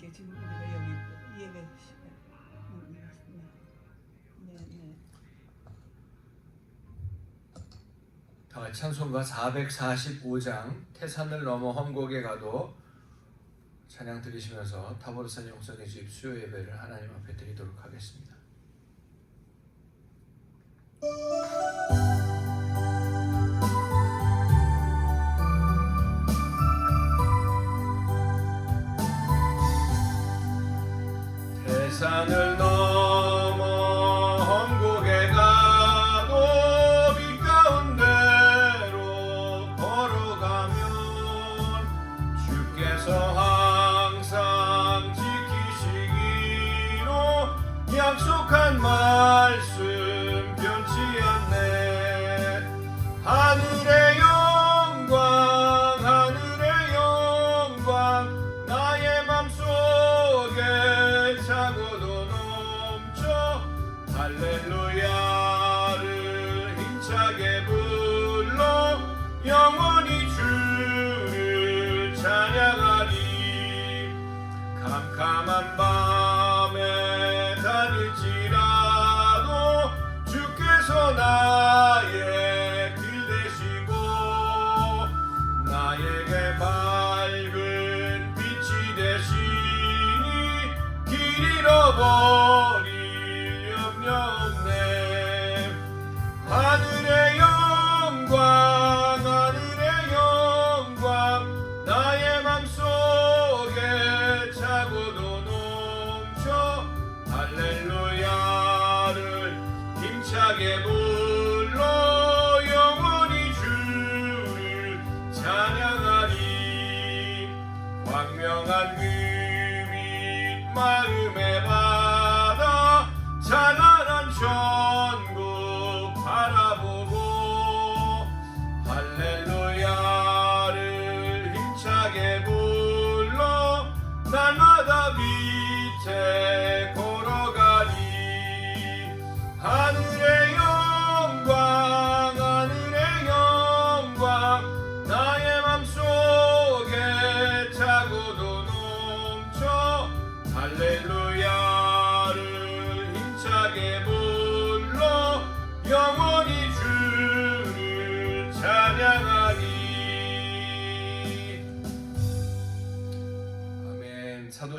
하나님께 지금 우리가 여기 예배 네, 네. 다 같이 찬송가 445장 태산을 넘어 험곡에 가도 찬양 드리시면서 타보르산 영성의 집 수요 예배를 하나님 앞에 드리도록 하겠습니다. 산을 넘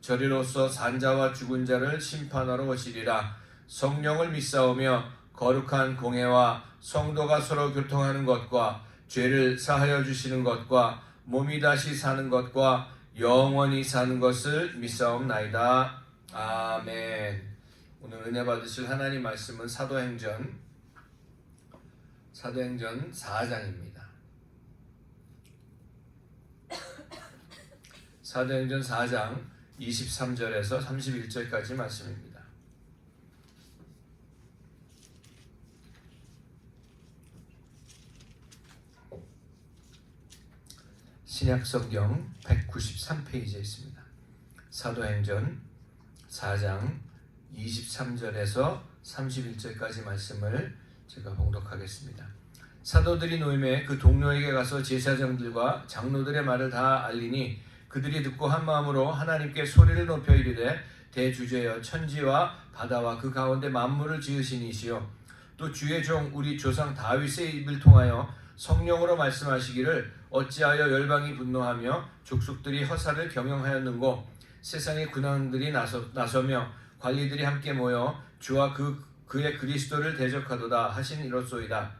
저리로서 산자와 죽은 자를 심판하러 오시리라. 성령을 믿사오며 거룩한 공회와 성도가 서로 교통하는 것과 죄를 사하여 주시는 것과 몸이 다시 사는 것과 영원히 사는 것을 믿사옵나이다. 아멘. 오늘 은혜 받으실 하나님 말씀은 사도행전 사도행전 4장입니다. 사도행전 4장 23절에서 31절까지 말씀입니다. 신약성경 193페이지에 있습니다. 사도행전 4장 23절에서 31절까지 말씀을 제가 봉독하겠습니다. 사도들이 노임에 그 동료에게 가서 제사장들과 장로들의 말을 다 알리니 그들이 듣고 한 마음으로 하나님께 소리를 높여 이르되 대주제여 천지와 바다와 그 가운데 만물을 지으신 이시여 또 주의 종 우리 조상 다윗의 입을 통하여 성령으로 말씀하시기를 어찌하여 열방이 분노하며 족속들이 허사를 경영하였는고 세상의 군왕들이 나서, 나서며 관리들이 함께 모여 주와 그 그의 그리스도를 대적하도다 하신 이로소이다.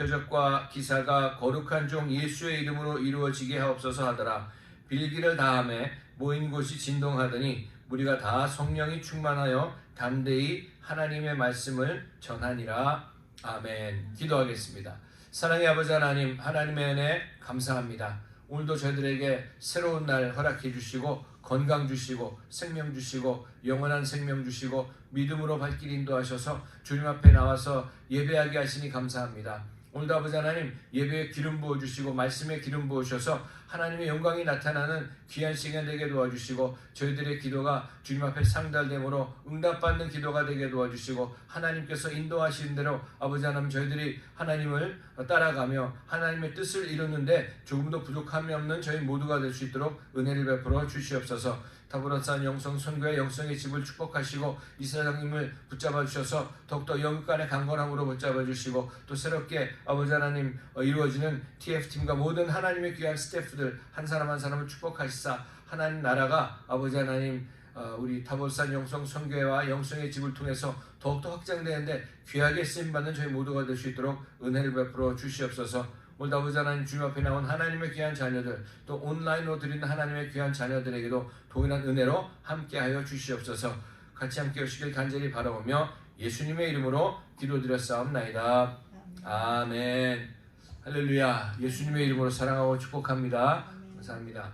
표적과 기사가 거룩한 종 예수의 이름으로 이루어지게 하옵소서 하더라. 빌기를 다함에 모인 곳이 진동하더니 우리가 다 성령이 충만하여 담대히 하나님의 말씀을 전하니라. 아멘. 기도하겠습니다. 사랑의 아버지 하나님 하나님의 은혜 감사합니다. 오늘도 저희들에게 새로운 날 허락해 주시고 건강 주시고 생명 주시고 영원한 생명 주시고 믿음으로 발길 인도하셔서 주님 앞에 나와서 예배하게 하시니 감사합니다. 오늘도 아버지 하나님 예배에 기름 부어 주시고 말씀에 기름 부어 주셔서 하나님의 영광이 나타나는 귀한 시간 되게 도와주시고 저희들의 기도가 주님 앞에 상달됨으로 응답받는 기도가 되게 도와주시고 하나님께서 인도하시는 대로 아버지 하나님 저희들이 하나님을 따라가며 하나님의 뜻을 이루는데 조금도 부족함이 없는 저희 모두가 될 수 있도록 은혜를 베풀어 주시옵소서. 타브로산 영성 선교의 영성의 집을 축복하시고 이사장님을 붙잡아 주셔서 더욱더 영육간의 강건함으로 붙잡아 주시고 또 새롭게 아버지 하나님 어, 이루어지는 TF팀과 모든 하나님의 귀한 스태프들 한 사람 한 사람을 축복하시사 하나님 나라가 아버지 하나님 어, 우리 타볼산 영성 선교회와 영성의 집을 통해서 더욱더 확장되는데 귀하게 쓰임받는 저희 모두가 될 수 있도록 은혜를 베풀어 주시옵소서. 오늘 아버지 하나님 주님 앞에 나온 하나님의 귀한 자녀들 또 온라인으로 드리는 하나님의 귀한 자녀들에게도 동일한 은혜로 함께하여 주시옵소서. 같이 함께 오시길 간절히 바라보며 예수님의 이름으로 기도드렸사옵나이다. 아멘 할렐루야 예수님의 이름으로 사랑하고 축복합니다. 감사합니다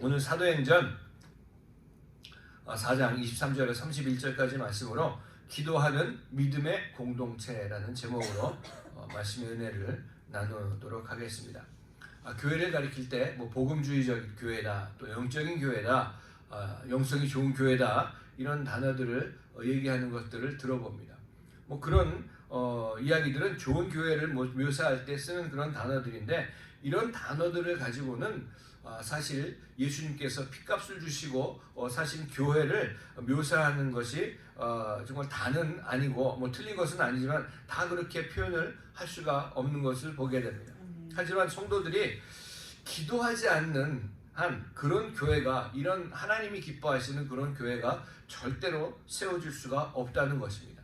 오늘 사도행전 4장 23절에 31절까지 말씀으로 기도하는 믿음의 공동체라는 제목으로 어, 말씀의 은혜를 나누도록 하겠습니다. 아, 교회를 가리킬 때 뭐 복음주의적 교회다, 또 영적인 교회다, 아, 영성이 좋은 교회다 이런 단어들을 어, 얘기하는 것들을 들어봅니다. 뭐 그런 어, 이야기들은 좋은 교회를 뭐 묘사할 때 쓰는 그런 단어들인데 이런 단어들을 가지고는 아, 사실 예수님께서 피값을 주시고 어, 사실 교회를 묘사하는 것이 어, 정말 다는 아니고 뭐 틀린 것은 아니지만 다 그렇게 표현을 할 수가 없는 것을 보게 됩니다. 아멘. 하지만 성도들이 기도하지 않는 한 그런 교회가 이런 하나님이 기뻐하시는 그런 교회가 절대로 세워질 수가 없다는 것입니다.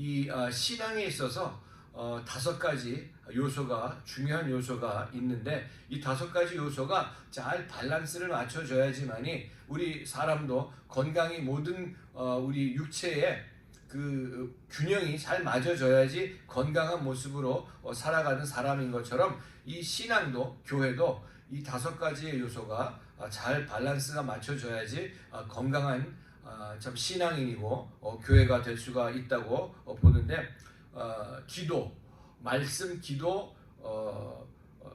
이 아, 신앙에 있어서 어, 다섯 가지 요소가 중요한 요소가 있는데 이 다섯 가지 요소가 잘 밸런스를 맞춰줘야지만이 우리 사람도 건강이 모든 어, 우리 육체에 그 균형이 잘 맞아져야지 건강한 모습으로 어, 살아가는 사람인 것처럼 이 신앙도 교회도 이 다섯 가지의 요소가 어, 잘 밸런스가 맞춰져야지 어, 건강한 어, 참 신앙인이고 어, 교회가 될 수가 있다고 어, 보는데 어, 기도, 말씀, 기도, 어, 어,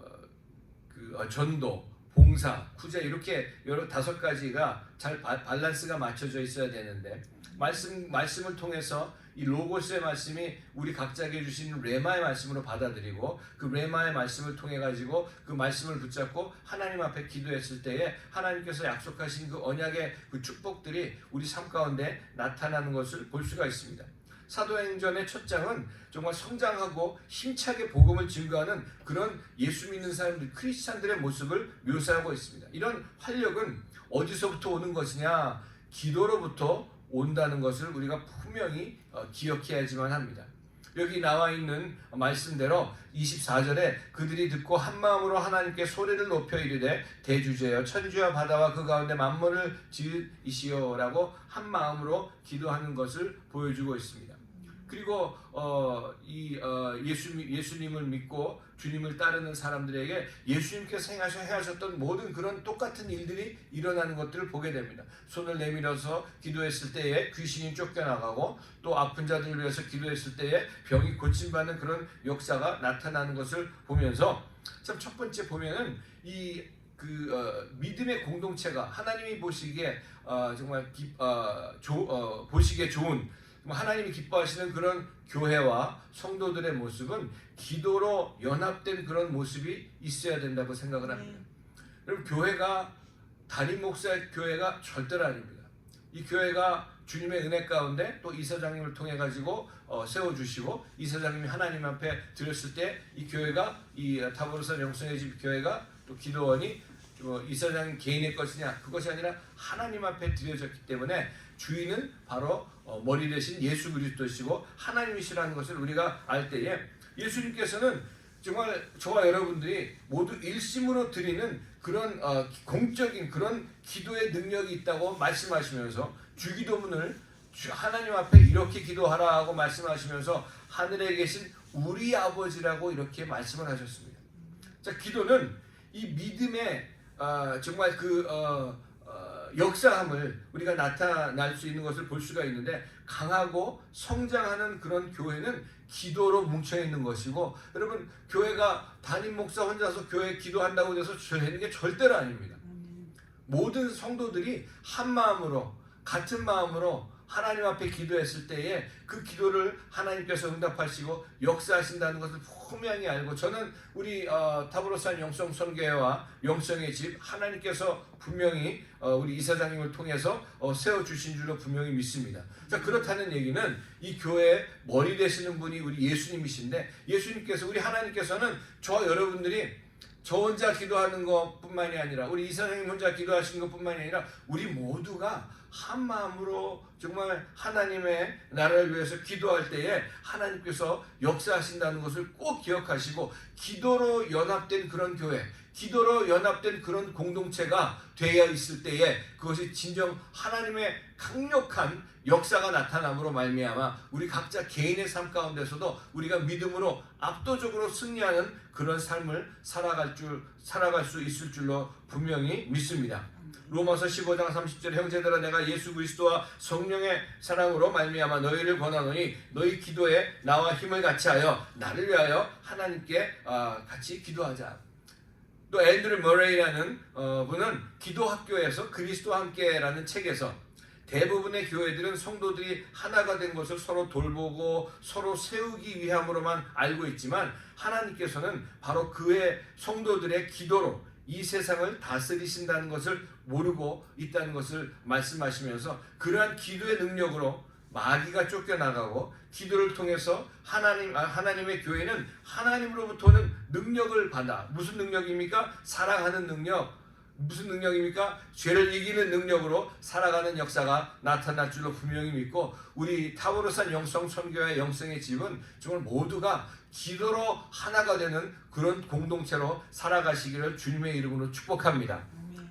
그 어, 전도, 봉사, 구제 이렇게 여러 다섯 가지가 잘 바- 밸런스가 맞춰져 있어야 되는데 말씀 말씀을 통해서 이 로고스의 말씀이 우리 각자에게 주신 레마의 말씀으로 받아들이고 그 레마의 말씀을 통해 가지고 그 말씀을 붙잡고 하나님 앞에 기도했을 때에 하나님께서 약속하신 그 언약의 그 축복들이 우리 삶 가운데 나타나는 것을 볼 수가 있습니다. 사도행전의 첫 장은 정말 성장하고 힘차게 복음을 증거하는 그런 예수 믿는 사람들 크리스찬들의 모습을 묘사하고 있습니다. 이런 활력은 어디서부터 오는 것이냐? 기도로부터 온다는 것을 우리가 분명히 어, 기억해야지만 합니다. 여기 나와 있는 말씀대로 24절에 그들이 듣고 한 마음으로 하나님께 소리를 높여 이르되 대주제여 천주와 바다와 그 가운데 만물을 지으시오라고 한 마음으로 기도하는 것을 보여주고 있습니다. 그리고 어, 이 어, 예수 예수님을 믿고 주님을 따르는 사람들에게 예수님께서 행하셔 해하셨던 모든 그런 똑같은 일들이 일어나는 것들을 보게 됩니다. 손을 내밀어서 기도했을 때에 귀신이 쫓겨나가고 또 아픈 자들을 위해서 기도했을 때에 병이 고침받는 그런 역사가 나타나는 것을 보면서 참 첫 번째 보면은 이그 믿음의 공동체가 하나님이 보시기에 어, 정말 기, 어, 조, 어, 보시기에 좋은 하나님이 기뻐하시는 그런 교회와 성도들의 모습은 기도로 연합된 그런 모습이 있어야 된다고 생각을 합니다. 여러분 교회가 담임 목사의 교회가 절대로 아닙니다. 이 교회가 주님의 은혜 가운데 또 이사장님을 통해 가지고 어, 세워 주시고 이사장님이 하나님 앞에 드렸을 때 이 교회가 이 타보르산 영성의 집 교회가 또 기도원이 어, 이사장 개인의 것이냐 그것이 아니라 하나님 앞에 드려졌기 때문에 주인은 바로 어, 머리 대신 예수 그리스도시고 하나님이시라는 것을 우리가 알 때에 예수님께서는 정말 저와 여러분들이 모두 일심으로 드리는 그런 어, 공적인 그런 기도의 능력이 있다고 말씀하시면서 주기도문을 주- 하나님 앞에 이렇게 기도하라 하고 말씀하시면서 하늘에 계신 우리 아버지라고 이렇게 말씀을 하셨습니다. 자, 기도는 이 믿음의 아, 정말 그 어, 어, 역사함을 우리가 나타날 수 있는 것을 볼 수가 있는데 강하고 성장하는 그런 교회는 기도로 뭉쳐 있는 것이고 여러분 교회가 담임 목사 혼자서 교회 기도한다고 해서 되는 게 절대로 아닙니다. 아멘. 모든 성도들이 한 마음으로 같은 마음으로 하나님 앞에 기도했을 때에 그 기도를 하나님께서 응답하시고 역사하신다는 것을 분명히 알고 저는 우리 어, 타브로산 영성 선교회와 영성의 집 하나님께서 분명히 어, 우리 이사장님을 통해서 어, 세워 주신 줄로 분명히 믿습니다. 자 그렇다는 얘기는 이 교회의 머리 되시는 분이 우리 예수님이신데 예수님께서 우리 하나님께서는 저 여러분들이 저 혼자 기도하는 것뿐만이 아니라 우리 이사장님 혼자 기도하시는 것뿐만이 아니라 우리 모두가 한 마음으로 정말 하나님의 나라를 위해서 기도할 때에 하나님께서 역사하신다는 것을 꼭 기억하시고 기도로 연합된 그런 교회, 기도로 연합된 그런 공동체가 되어 있을 때에 그것이 진정 하나님의 강력한 역사가 나타남으로 말미암아 우리 각자 개인의 삶 가운데서도 우리가 믿음으로 압도적으로 승리하는 그런 삶을 살아갈 줄 살아갈 수 있을 줄로 분명히 믿습니다. 로마서 15장 30절 형제들아 내가 예수 그리스도와 성령의 사랑으로 말미암아 너희를 권하노니 너희 기도에 나와 힘을 같이하여 나를 위하여 하나님께 아, 같이 기도하자. 또 앤드류 머레이라는 어, 분은 기도 학교에서 그리스도와 함께라는 책에서 대부분의 교회들은 성도들이 하나가 된 것을 서로 돌보고 서로 세우기 위함으로만 알고 있지만 하나님께서는 바로 그의 성도들의 기도로 이 세상을 다스리신다는 것을 모르고 있다는 것을 말씀하시면서 그러한 기도의 능력으로 마귀가 쫓겨나가고 기도를 통해서 하나님 아, 하나님의 교회는 하나님으로부터 오는 능력을 받아 무슨 능력입니까? 사랑하는 능력 무슨 능력입니까? 죄를 이기는 능력으로 살아가는 역사가 나타날 줄로 분명히 믿고 우리 타보르산 영성 선교회 영성의 집은 정말 모두가 기도로 하나가 되는 그런 공동체로 살아가시기를 주님의 이름으로 축복합니다.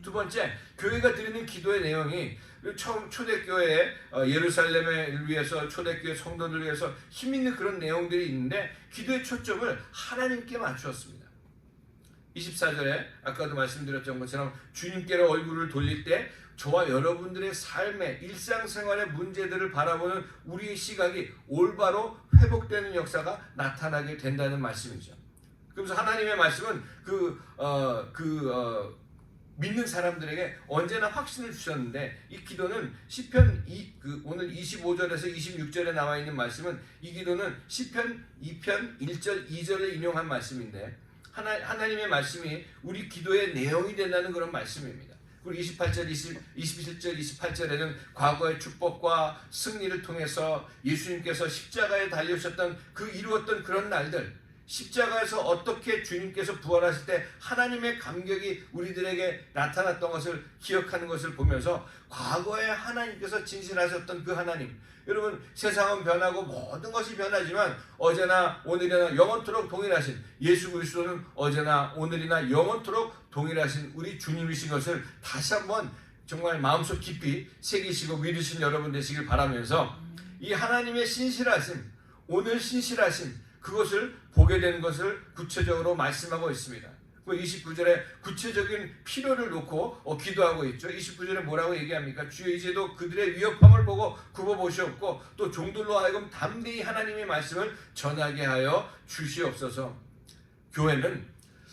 두 번째, 교회가 드리는 기도의 내용이 처음 초대교회 어, 예루살렘을 위해서 초대교회 성도들 위해서 힘 있는 그런 내용들이 있는데 기도의 초점을 하나님께 맞추었습니다. 24절에 아까도 말씀드렸던 것처럼 주님께로 얼굴을 돌릴 때 저와 여러분들의 삶의 일상생활의 문제들을 바라보는 우리의 시각이 올바로 회복되는 역사가 나타나게 된다는 말씀이죠. 그래서 하나님의 말씀은 그, 어, 그, 어, 믿는 사람들에게 언제나 확신을 주셨는데 이 기도는 시편 2, 그 오늘 25절에서 26절에 나와 있는 말씀은 이 기도는 시편 2편 1절 2절을 인용한 말씀인데 하나, 하나님의 말씀이 우리 기도의 내용이 된다는 그런 말씀입니다. 그리고 28절, 20, 27절, 28절에는 과거의 축복과 승리를 통해서 예수님께서 십자가에 달려오셨던 그 이루었던 그런 날들 십자가에서 어떻게 주님께서 부활하실 때 하나님의 감격이 우리들에게 나타났던 것을 기억하는 것을 보면서 과거에 하나님께서 진실하셨던 그 하나님. 여러분 세상은 변하고 모든 것이 변하지만 어제나 오늘이나 영원토록 동일하신 예수 그리스도는 어제나 오늘이나 영원토록 동일하신 우리 주님이신 것을 다시 한번 정말 마음속 깊이 새기시고 믿으신 여러분 되시길 바라면서 이 하나님의 신실하심 오늘 신실하심 그것을 보게 된 것을 구체적으로 말씀하고 있습니다. 그 29절에 구체적인 필요를 놓고 어, 기도하고 있죠. 29절에 뭐라고 얘기합니까? 주여 이제도 그들의 위협함을 보고 굽어보시옵고 또 종들로 하여금 담대히 하나님의 말씀을 전하게 하여 주시옵소서. 교회는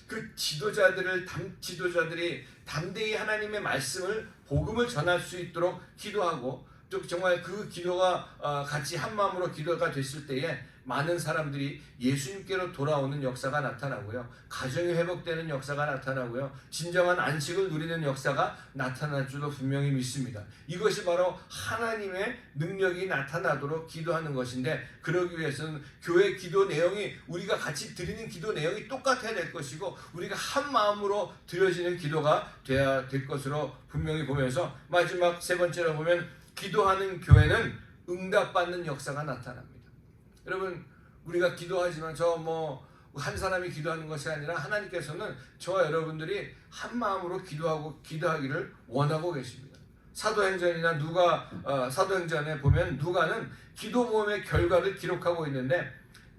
그 지도자들을 담, 지도자들이 담대히 하나님의 말씀을 복음을 전할 수 있도록 기도하고 또 정말 그 기도가 어, 같이 한 마음으로 기도가 됐을 때에 많은 사람들이 예수님께로 돌아오는 역사가 나타나고요. 가정이 회복되는 역사가 나타나고요. 진정한 안식을 누리는 역사가 나타날 줄로 분명히 믿습니다. 이것이 바로 하나님의 능력이 나타나도록 기도하는 것인데 그러기 위해서는 교회 기도 내용이 우리가 같이 드리는 기도 내용이 똑같아야 될 것이고 우리가 한 마음으로 드려지는 기도가 돼야 될 것으로 분명히 보면서 마지막 세 번째로 보면 기도하는 교회는 응답받는 역사가 나타납니다. 여러분 우리가 기도하지만 저 뭐 한 사람이 기도하는 것이 아니라 하나님께서는 저와 여러분들이 한 마음으로 기도하고 기도하기를 원하고 계십니다. 사도행전이나 누가 어, 사도행전에 보면 누가는 기도 모험의 결과를 기록하고 있는데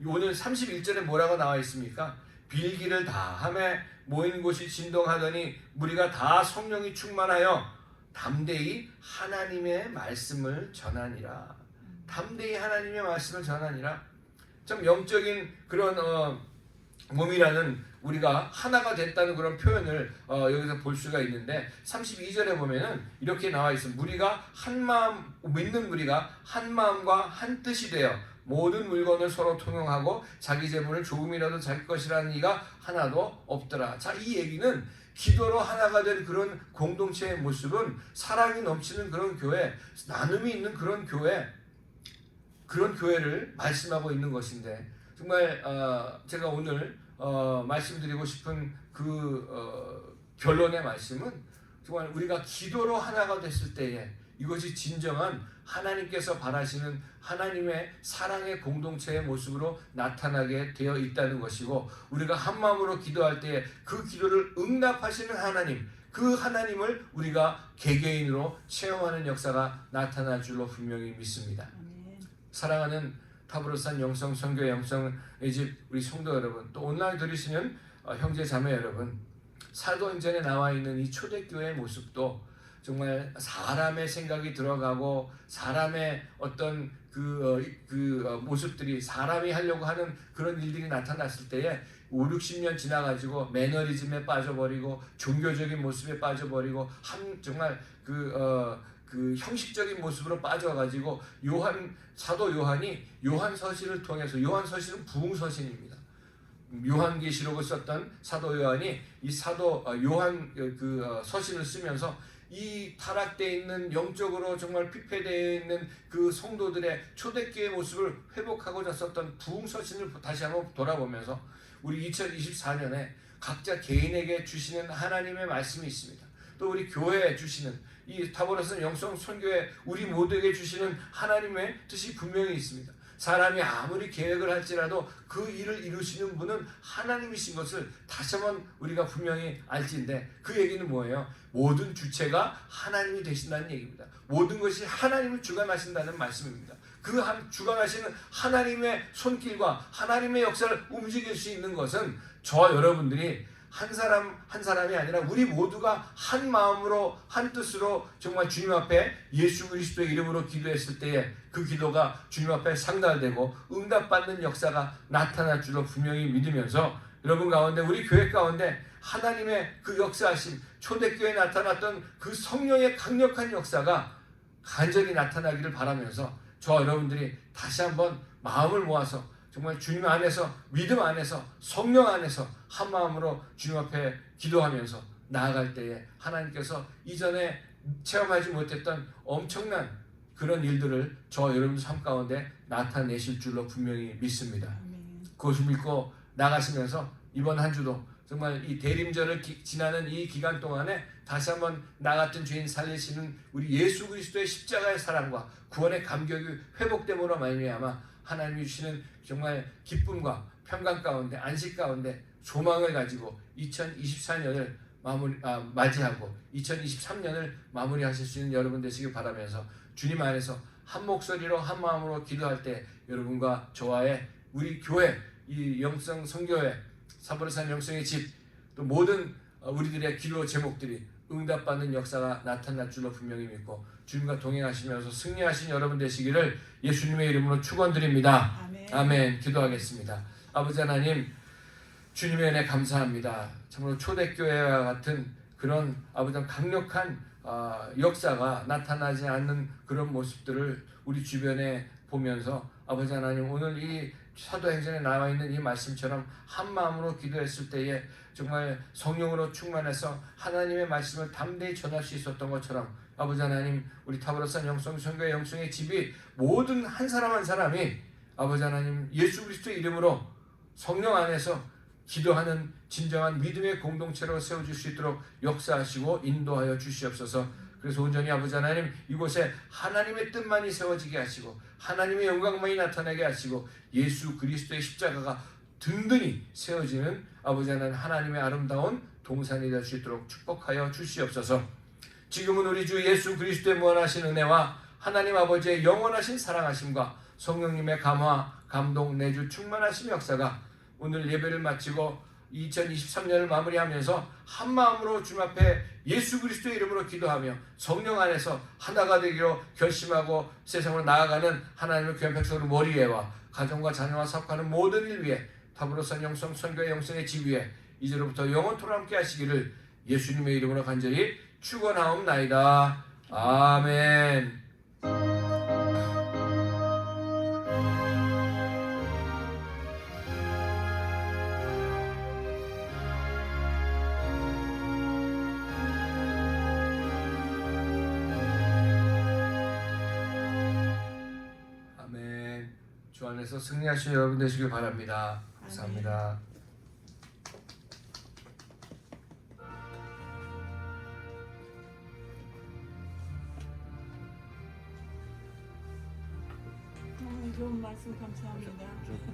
오늘 31절에 뭐라고 나와 있습니까? 빌기를 다 함에 모인 곳이 진동하더니 무리가 다 성령이 충만하여 담대히 하나님의 말씀을 전하니라. 담대히 하나님의 말씀을 전하니라. 참 영적인 그런 어, 몸이라는 우리가 하나가 됐다는 그런 표현을 어, 여기서 볼 수가 있는데 32절에 보면은 이렇게 나와 있습니다. 무리가 한 마음 믿는 무리가 한 마음과 한 뜻이 되어 모든 물건을 서로 통용하고 자기 재물을 조금이라도 자기 것이라는 이가 하나도 없더라. 자, 이 얘기는 기도로 하나가 된 그런 공동체의 모습은 사랑이 넘치는 그런 교회, 나눔이 있는 그런 교회, 그런 교회를 말씀하고 있는 것인데 정말 어, 제가 오늘 어, 말씀드리고 싶은 그 어, 결론의 말씀은 정말 우리가 기도로 하나가 됐을 때에 이것이 진정한 하나님께서 바라시는 하나님의 사랑의 공동체의 모습으로 나타나게 되어 있다는 것이고 우리가 한 마음으로 기도할 때에 그 기도를 응답하시는 하나님 그 하나님을 우리가 개개인으로 체험하는 역사가 나타날 줄로 분명히 믿습니다. 사랑하는 타브로산 영성 선교 영성의 집 우리 성도 여러분 또 온라인 들으시는 어, 형제 자매 여러분 사도행전에 나와 있는 이 초대교회의 모습도 정말 사람의 생각이 들어가고 사람의 어떤 그, 어, 그 어, 모습들이 사람이 하려고 하는 그런 일들이 나타났을 때에 5, 60년 지나가지고 매너리즘에 빠져버리고 종교적인 모습에 빠져버리고 한 정말 그 어, 그 형식적인 모습으로 빠져가지고 요한 사도 요한이 요한 서신을 통해서 요한 서신은 부흥 서신입니다. 요한계시록을 썼던 사도 요한이 이 사도 어, 요한 그, 그 어, 서신을 쓰면서 이 타락되어 있는 영적으로 정말 피폐되어 있는 그 성도들의 초대교회 모습을 회복하고자 썼던 부흥 서신을 다시 한번 돌아보면서 우리 2024년에 각자 개인에게 주시는 하나님의 말씀이 있습니다. 또 우리 교회에 주시는 이 타보라선 영성 선교에 우리 모두에게 주시는 하나님의 뜻이 분명히 있습니다. 사람이 아무리 계획을 할지라도 그 일을 이루시는 분은 하나님이신 것을 다시 한번 우리가 분명히 알지인데 그 얘기는 뭐예요? 모든 주체가 하나님이 되신다는 얘기입니다. 모든 것이 하나님을 주관하신다는 말씀입니다. 그한 주관하시는 하나님의 손길과 하나님의 역사를 움직일 수 있는 것은 저와 여러분들이 한 사람 한 사람이 아니라 우리 모두가 한 마음으로 한 뜻으로 정말 주님 앞에 예수 그리스도의 이름으로 기도했을 때에 그 기도가 주님 앞에 상달되고 응답받는 역사가 나타날 줄로 분명히 믿으면서 여러분 가운데 우리 교회 가운데 하나님의 그 역사하심 초대교회에 나타났던 그 성령의 강력한 역사가 간절히 나타나기를 바라면서 저와 여러분들이 다시 한번 마음을 모아서 정말 주님 안에서 믿음 안에서 성령 안에서 한 마음으로 주님 앞에 기도하면서 나아갈 때에 하나님께서 이전에 체험하지 못했던 엄청난 그런 일들을 저 여러분 삶 가운데 나타내실 줄로 분명히 믿습니다. 그것을 믿고 나가시면서 이번 한 주도 정말 이 대림절을 기- 지나는 이 기간 동안에 다시 한번 나 같은 죄인 살리시는 우리 예수 그리스도의 십자가의 사랑과 구원의 감격이 회복됨으로 말미암아 하나님이 주시는 정말 기쁨과 평강 가운데 안식 가운데 소망을 가지고 2024년을 마무리 아, 맞이하고 2023년을 마무리하실 수 있는 여러분 되시길 바라면서 주님 안에서 한 목소리로 한 마음으로 기도할 때 여러분과 저와의 우리 교회 이 영성 성교회 사보르산 영성의 집 또 모든 어, 우리들의 기도 제목들이 응답받는 역사가 나타날 줄로 분명히 믿고 주님과 동행하시면서 승리하신 여러분 되시기를 예수님의 이름으로 축원드립니다. 아멘. 아멘. 기도하겠습니다. 아버지 하나님 주님의 은혜 감사합니다. 참으로 초대교회와 같은 그런 아버지 강력한 아, 역사가 나타나지 않는 그런 모습들을 우리 주변에 보면서 아버지 하나님 오늘 이 사도행전에 나와 있는 이 말씀처럼 한 마음으로 기도했을 때에 정말 성령으로 충만해서 하나님의 말씀을 담대히 전할 수 있었던 것처럼 아버지 하나님 우리 타브로산 영성 선교회 영성의 집이 모든 한 사람 한 사람이 아버지 하나님 예수 그리스도의 이름으로 성령 안에서 기도하는 진정한 믿음의 공동체로 세워질 수 있도록 역사하시고 인도하여 주시옵소서. 그래서 온전히 아버지 하나님 이곳에 하나님의 뜻만이 세워지게 하시고 하나님의 영광만이 나타나게 하시고 예수 그리스도의 십자가가 든든히 세워지는 아버지 하나님 하나님의 아름다운 동산이 될 수 있도록 축복하여 주시옵소서. 지금은 우리 주 예수 그리스도의 무한하신 은혜와 하나님 아버지의 영원하신 사랑하심과 성령님의 감화, 감동, 내주 충만하신 역사가 오늘 예배를 마치고 2023년을 마무리하면서 한 마음으로 주님 앞에 예수 그리스도의 이름으로 기도하며 성령 안에서 하나가 되기로 결심하고 세상으로 나아가는 하나님의 귀한 백성을 머리에와 가정과 자녀와 사업하는 모든 일 위에 더불어선 영성 선교의 영성의 지위에 이제로부터 영원토록 함께 하시기를 예수님의 이름으로 간절히 축원하옵나이다. 아멘. 아멘. 주 안에서 승리하신 여러분 되시길 바랍니다. 감사합니다. 너무 좋은 말씀 감사합니다.